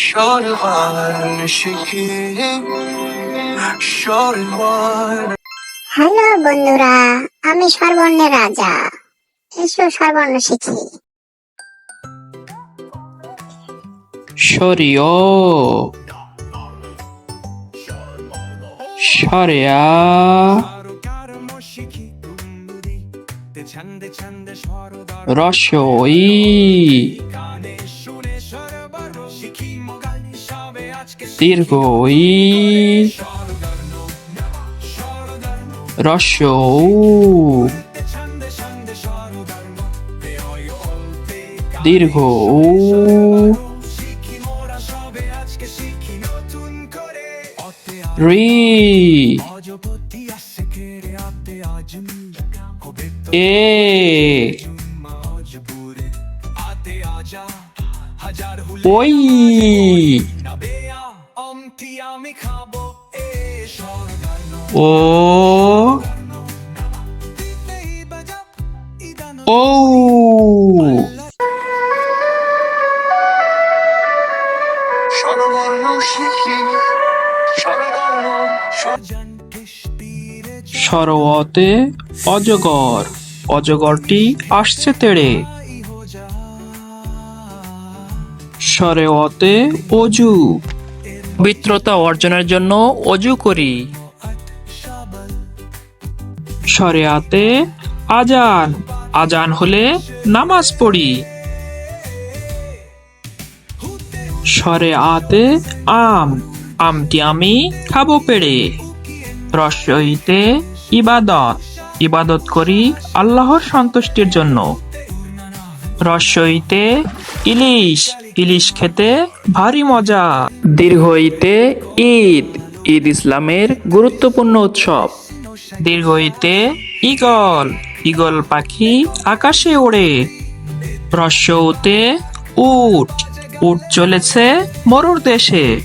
স্বরবর্ণ শিখি স্বরবর্ণ হ্যালো বন্ধুরা আমি সর্বর্ণের রাজা। এসো সর্বর্ণ শিখি। সরিয়। সরেয়া। রসই। দীর্ঘই রসৌ দীর্ঘ রি এ। ওই। ও। ও। সরোয়াতে অজগর। অজগরটি আসছে তেড়ে। সরেওয়াতে অজু। পবিত্রতা অর্জনের জন্য অজু করি। সরেয়াতে আজান। আজান হলে নামাজ পড়ি। সরে আতে আম। আমটি আমি খাব পেড়ে। রসইতে ইবাদত। ইবাদত করি আল্লাহর সন্তুষ্টির জন্য। রসইতে ইলিশ। ইলিশ খেতে ভারী মজা। দীর্ঘ দীর্ঘইতে ঈদ ঈদ ইসলামের গুরুত্বপূর্ণ উৎসব। দীর্ঘ দীর্ঘইতে ইগল ইগল পাখি আকাশে ওড়ে। রস্যতে উট উট চলেছে মরুর দেশে।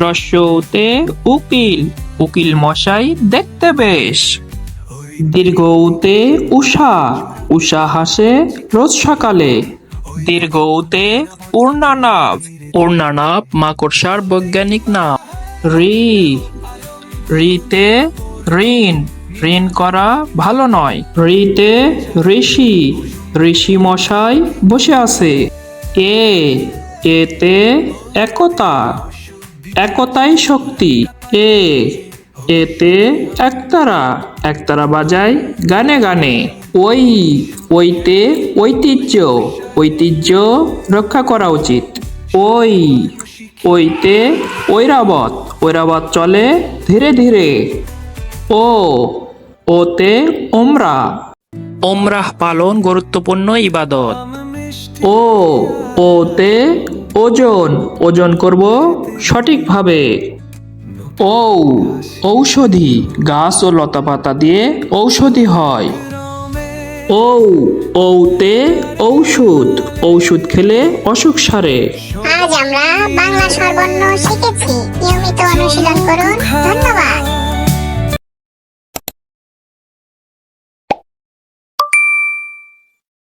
রস্যতে উকিল উকিল মশাই দেখতে বেশ। দীর্ঘতে উষা উষা হাসে রোজ সকালে। দীর্ঘতে পূর্ণানাভ পূর্ণানাভ মাকড়সার বৈজ্ঞানিক নাম। রি। রিতে ঋণ। ঋণ করা ভালো নয়। রিতে ঋষি। ঋষি মশাই বসে আছে। এ। এতে একতা। একতাই শক্তি। এ। এতে একতারা। একতারা বাজায় গানে গানে। ওই। ওইতে ঐতিহ্য। ঐতিহ্য রক্ষা করা উচিত। ওই ওইতে ঐরাবত ঐরাবত চলে ধীরে ধীরে। ও ওতে ওমরা। ওমরাহ পালন গুরুত্বপূর্ণ ইবাদত। ও ওতে ওজন ওজন করব সঠিকভাবে। ও ঔষধি গাছ ও লতাপাতা দিয়ে ঔষধি হয়। ঔ, ঔতে ঔষধ। ঔষধ খেলে অসুখ সারে। আজ আমরা বাংলা সর্বর্ণ শিখেছি। নিয়মিত অনুশীলন করুন। ধন্যবাদ।